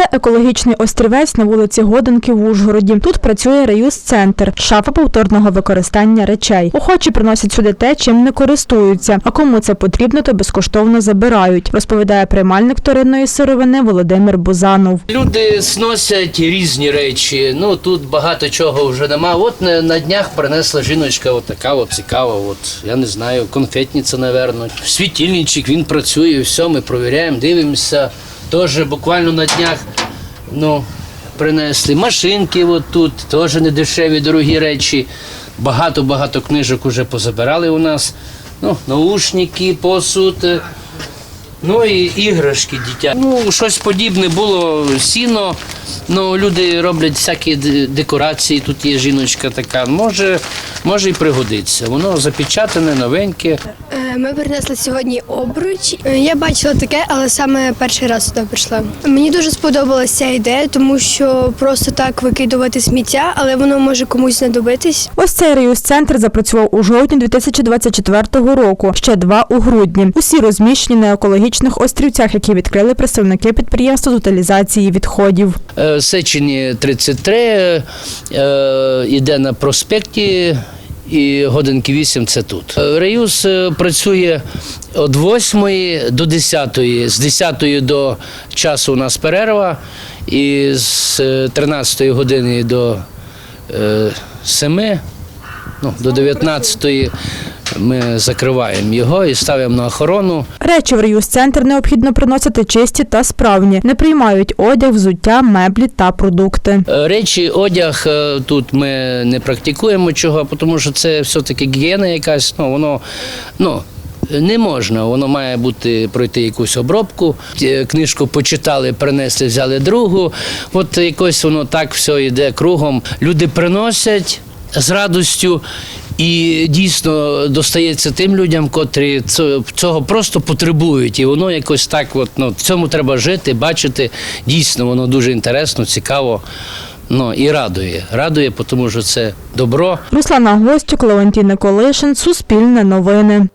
Це екологічний острівець на вулиці Годинки в Ужгороді. Тут працює реюз-центр, шафа повторного використання речей. Охочі приносять сюди те, чим не користуються. А кому це потрібно, то безкоштовно забирають, розповідає приймальник вторинної сировини Володимир Бузанов. Люди сносять різні речі. Ну тут багато чого вже нема. От на, днях принесла жіночка, така цікава. От я не знаю, конфетниця, напевно. Світильничок, він працює, все, ми провіряємо, дивимося. Теж буквально на днях ну, принесли машинки. От тут теж не дешеві, дорогі речі. Багато-багато книжок вже позабирали у нас. Ну, наушники, посуд. е, Ну і іграшки дитя. Ну, щось подібне було сіно. Ну, люди роблять всякі декорації. Тут є жіночка така. Може, може і пригодиться. Воно запечатане, новеньке. Е, Ми принесли сьогодні обруч. Е, Я бачила таке, але саме перший раз сюди прийшла. Мені дуже сподобалася ця ідея, тому що просто так викидувати сміття, але воно може комусь знадобитись. Ось цей реюз-центр запрацював у жовтні 2024 року, ще два у грудні. Усі розміщені на екологічних острівцях, які відкрили представники підприємства з утилізації відходів. Е, Сечені 33 е, е, іде на проспекті. І годинки 8 це тут. Реюз працює від 8 до 10, з 10 до часу у нас перерва, і з е, 13 години до е, 7, ну, до 19 ми закриваємо його і ставимо на охорону. Речі в реюз-центр необхідно приносити чисті та справні. Не приймають одяг, взуття, меблі та продукти. Е, Речі, одяг е, тут ми не практикуємо чого, тому що це все-таки гігієна якась, ну воно ну. Не можна, воно має бути пройти якусь обробку. Е, Книжку почитали, принесли, взяли другу. От якось воно так все йде кругом. Люди приносять з радістю. І дійсно достається тим людям, котрі цього просто потребують. І воно якось так, от, ну, цьому треба жити, бачити. Дійсно, воно дуже інтересно, цікаво. Ну і радує. Радує, тому що це добро. Руслана Гостюк, Леонтій Колишин, Суспільне новини.